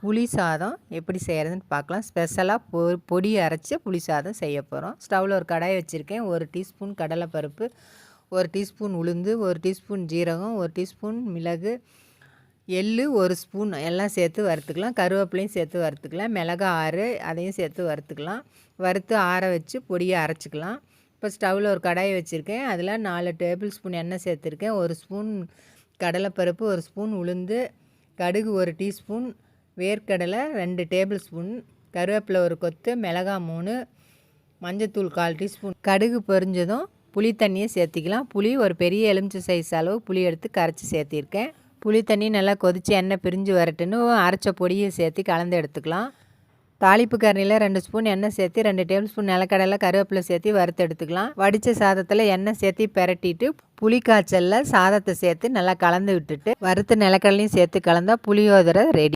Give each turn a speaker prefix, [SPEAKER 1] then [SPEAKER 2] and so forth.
[SPEAKER 1] புளி சாதம் எப்படி செய்கிறதுன்னு பார்க்கலாம். ஸ்பெஷலாக பொ பொடி அரைச்சி புளி சாதம் செய்ய போகிறோம் ஸ்டவ்வில் ஒரு கடாய் வச்சுருக்கேன். ஒரு டீஸ்பூன் கடலைப்பருப்பு ஒரு டீஸ்பூன் உளுந்து ஒரு டீஸ்பூன் ஜீரகம் ஒரு டீஸ்பூன் மிளகு எள்ளு ஒரு ஸ்பூன் எல்லாம் சேர்த்து வறுத்துக்கலாம். கருவேப்பிலையும் சேர்த்து வறுத்துக்கலாம். மிளகா ஆறு அதையும் சேர்த்து வறுத்துக்கலாம். வறுத்து ஆற வச்சு பொடியை அரைச்சிக்கலாம். இப்போ ஸ்டவ்வில் ஒரு கடாய் வச்சுருக்கேன். அதில் நாலு டேபிள் ஸ்பூன் எண்ணெய் சேர்த்துருக்கேன். ஒரு ஸ்பூன் கடலைப்பருப்பு ஒரு ஸ்பூன் உளுந்து கடுகு ஒரு டீஸ்பூன் வேர்க்கடலை ரெண்டு டேபிள் ஸ்பூன் கருவேப்பிலை ஒரு கொத்து மிளகா மூணு மஞ்சத்தூள் கால் டீஸ்பூன். கடுகு பொரிஞ்சதும் புளி தண்ணியை சேர்த்திக்கலாம். புளி ஒரு பெரிய எலுமிச்சை சைஸ் அளவு புளி எடுத்து கரைச்சி சேர்த்திருக்கேன். புளி தண்ணி நல்லா கொதித்து எண்ணெய் பிரிஞ்சு வரட்டுன்னு அரைச்ச பொடியை சேர்த்து கலந்து எடுத்துக்கலாம். தாளிப்பு கரணியில் ரெண்டு ஸ்பூன் எண்ணெய் சேர்த்து ரெண்டு டேபிள் ஸ்பூன் நிலக்கடலை கருவேப்பிலை சேர்த்து வறுத்து எடுத்துக்கலாம். வடித்த சாதத்தில் எண்ணெய் சேர்த்து பெரட்டிட்டு புளி காய்ச்சலில் சாதத்தை சேர்த்து நல்லா கலந்து விட்டுட்டு வறுத்த நிலக்கடலையும் சேர்த்து கலந்தால் புளியோதரை ரெடி